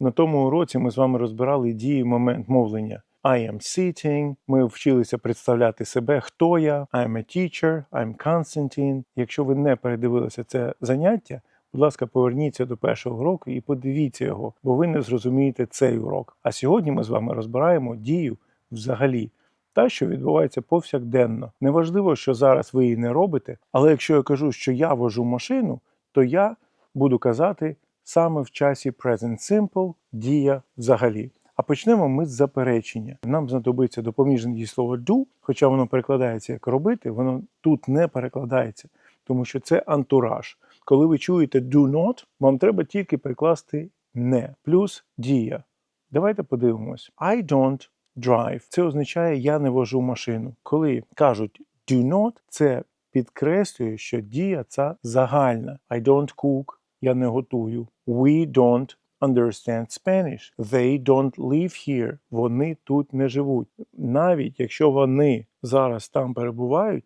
На тому уроці ми з вами розбирали дії момент мовлення. I am sitting. Ми вчилися представляти себе, хто я. I'm a teacher, I'm Constantine. Якщо ви не передивилися це заняття, будь ласка, поверніться до першого уроку і подивіться його, бо ви не зрозумієте цей урок. А сьогодні ми з вами розбираємо дію взагалі. Та, що відбувається повсякденно. Неважливо, що зараз ви її не робите, але якщо я кажу, що я вожу машину, то я буду казати саме в часі Present Simple дія взагалі. А почнемо ми з заперечення. Нам знадобиться допоміжне дієслово do, хоча воно перекладається як робити, воно тут не перекладається, тому що це антураж. Коли ви чуєте do not, вам треба тільки прикласти не плюс дія. Давайте подивимось. I don't drive. Це означає я не вожу машину. Коли кажуть do not, це підкреслює, що дія ця загальна. I don't cook, я не готую. We don't understand Spanish. They don't live here. Вони тут не живуть. Навіть якщо вони зараз там перебувають,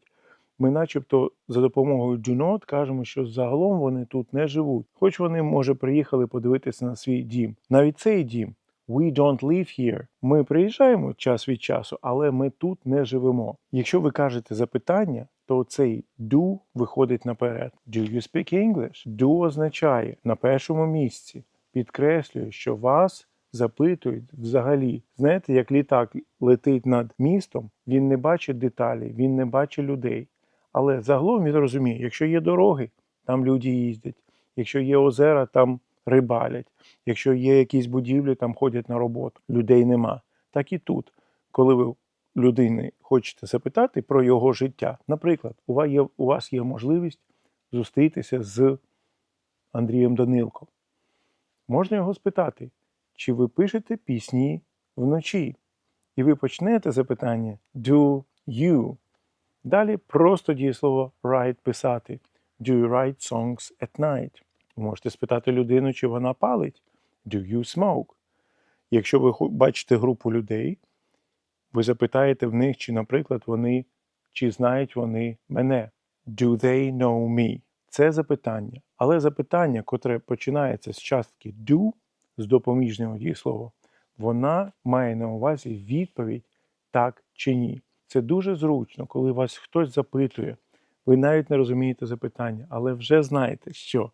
ми начебто за допомогою do not кажемо, що загалом вони тут не живуть. Хоч вони, може, приїхали подивитися на свій дім. Навіть цей дім. We don't live here. Ми приїжджаємо час від часу, але ми тут не живемо. Якщо ви кажете запитання, то цей do виходить наперед. Do you speak English? Do означає на першому місці. Підкреслює, що вас запитують взагалі. Знаєте, як літак летить над містом, він не бачить деталі, він не бачить людей. Але загалом він розуміє, якщо є дороги, там люди їздять, якщо є озера, там рибалять, якщо є якісь будівлі, там ходять на роботу, людей нема. Так і тут, коли ви людини хочете запитати про його життя, наприклад, у вас є, у вас є можливість зустрітися з Андрієм Данилко. Можна його спитати, чи ви пишете пісні вночі? І ви почнете запитання Do you? Далі просто дієслово write писати. Do you write songs at night? Можете спитати людину, чи вона палить. Do you smoke? Якщо ви бачите групу людей, ви запитаєте в них, чи, наприклад, вони чи знають вони мене. Do they know me? Це запитання. Але запитання, котре починається з частки do, з допоміжного дієслова, вона має на увазі відповідь так чи ні. Це дуже зручно, коли вас хтось запитує. Ви навіть не розумієте запитання, але вже знаєте, що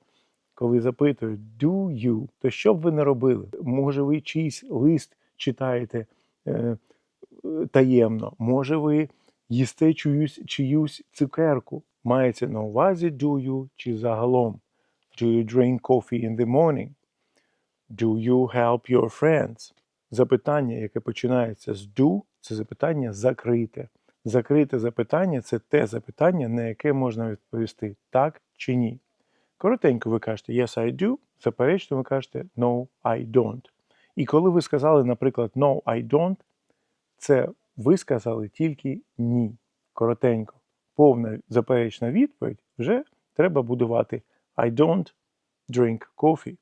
коли запитують do you, то що б ви не робили? Може, ви чийсь лист читаєте е, таємно, може, ви їсте чиюсь, чиюсь цукерку. Мається на увазі do you чи загалом. Do you drink coffee in the morning? Do you help your friends? Запитання, яке починається з do, це запитання закрите. Закрите запитання це те запитання, на яке можна відповісти так чи ні. Коротенько ви кажете yes, I do, заперечно ви кажете no, I don't. І коли ви сказали, наприклад, no, I don't, це ви сказали тільки ні. Коротенько. Повна заперечна відповідь вже треба будувати I don't drink coffee.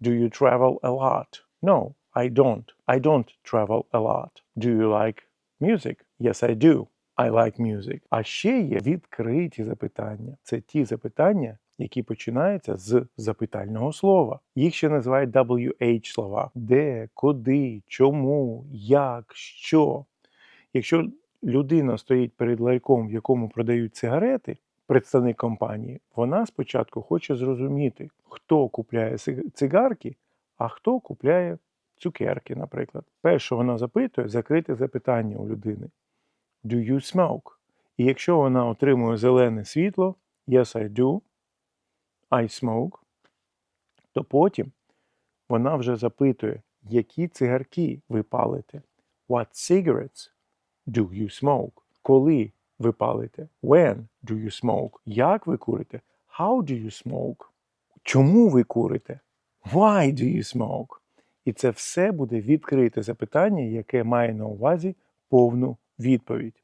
Do you travel a lot? No, I don't. I don't travel a lot. Do you like music? Yes, I do. I like music. А ще є відкриті запитання. Це ті запитання, які починаються з запитального слова. Їх ще називають WH слова: де, куди, чому, як, що. Якщо людина стоїть перед ларьком, в якому продають цигарети, представник компанії, вона спочатку хоче зрозуміти, хто купляє цигарки, а хто купляє цукерки, наприклад. Перше вона запитує закрите запитання у людини: Do you smoke? І якщо вона отримує зелене світло, Yes, I do, I smoke, то потім вона вже запитує, які цигарки ви палите. What cigarettes do you smoke? Коли ви палите? When do you smoke? Як ви курите? How do you smoke? Чому ви курите? Why do you smoke? І це все буде відкрите запитання, яке має на увазі повну відповідь.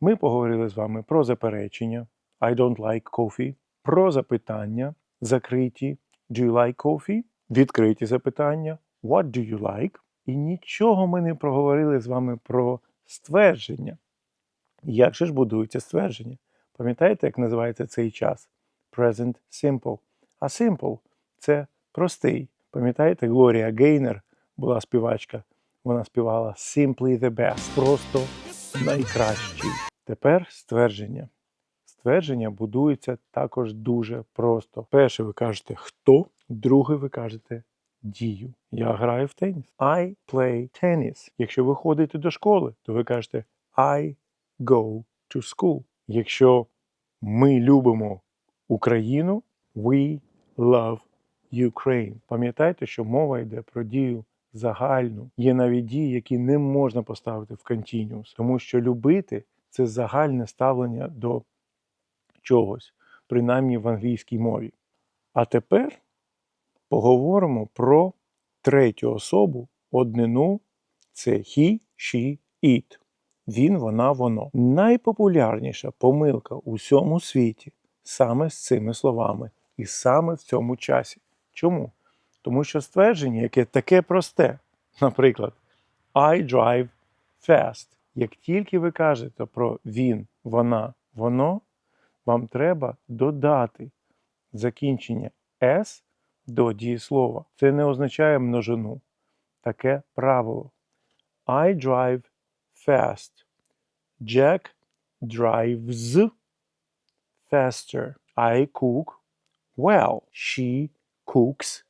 Ми поговорили з вами про заперечення I don't like coffee, про запитання закриті Do you like coffee? Відкриті запитання What do you like? І нічого ми не проговорили з вами про ствердження. Як же ж будується ствердження? Пам'ятаєте, як називається цей час? Present simple. А simple це простий. Пам'ятаєте, Глорія Гейнер була співачка. Вона співала Simply the best, просто найкращий. Тепер ствердження. Ствердження будується також дуже просто. Перше ви кажете хто, друге ви кажете дію. Я граю в теніс. I play tennis. Якщо ви ходите до школи, то ви кажете I go to school. Якщо ми любимо Україну, we love Ukraine. Пам'ятайте, що мова йде про дію загальну. Є навіть дії, які не можна поставити в continuous, тому що любити це загальне ставлення до чогось, принаймні в англійській мові. А тепер поговоримо про третю особу, однину це he, she, it. Він, вона, воно. Найпопулярніша помилка у всьому світі саме з цими словами і саме в цьому часі. Чому? Тому що ствердження, яке таке просте, наприклад, I drive fast. Як тільки ви кажете про він, вона, воно, вам треба додати закінчення S до дієслова. Це не означає множину. Таке правило. I drive fast. Jack drives faster. I cook well. She cooks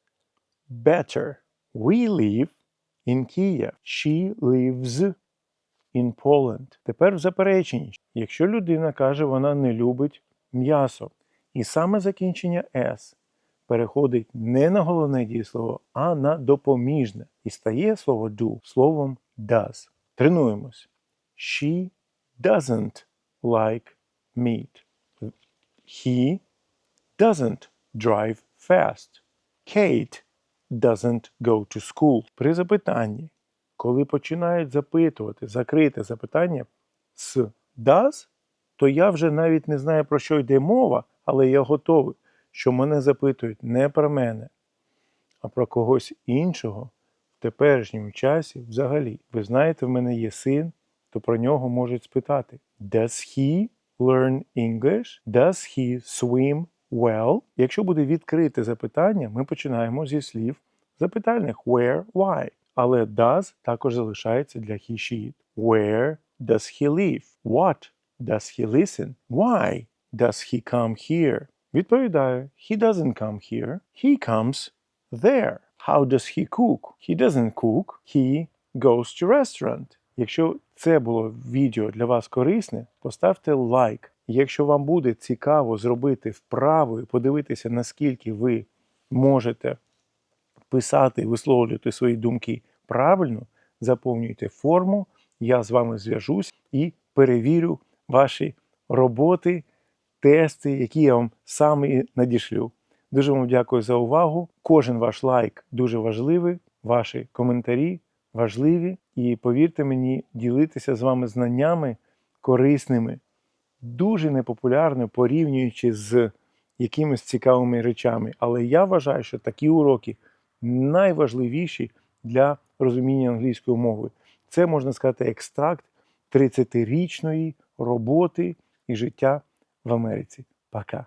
better. We live in Kiev. She lives in Poland. Тепер в запереченні. Якщо людина каже, вона не любить м'ясо, і саме закінчення S переходить не на головне дієслово, а на допоміжне. І стає слово do словом does. Тренуємось. She doesn't like meat. He doesn't drive fast. Kate doesn't go to school. При запитанні, коли починають запитувати, закрите запитання з does, то я вже навіть не знаю, про що йде мова, але я готовий, що мене запитують не про мене, а про когось іншого в теперішньому часі взагалі. Ви знаєте, в мене є син, то про нього можуть спитати: Does he learn English? Does he swim well? Якщо буде відкрите запитання, ми починаємо зі слів запитальних where, why. Але does також залишається для he, she. Where does he live? What does he listen? Why does he come here? Відповідаю, he doesn't come here. He comes there. How does he cook? He doesn't cook. He goes to restaurant. Якщо це було відео для вас корисне, поставте лайк. Якщо вам буде цікаво зробити вправу і подивитися, наскільки ви можете писати висловлювати свої думки правильно, заповнюйте форму, я з вами зв'яжусь і перевірю ваші роботи, тести, які я вам сам і надішлю. Дуже вам дякую за увагу. Кожен ваш лайк дуже важливий, ваші коментарі важливі. І повірте мені, ділитися з вами знаннями корисними, дуже непопулярно порівнюючи з якимись цікавими речами. Але я вважаю, що такі уроки найважливіші для розуміння англійської мови. Це можна сказати екстракт 30-річної роботи і життя в Америці. Пока.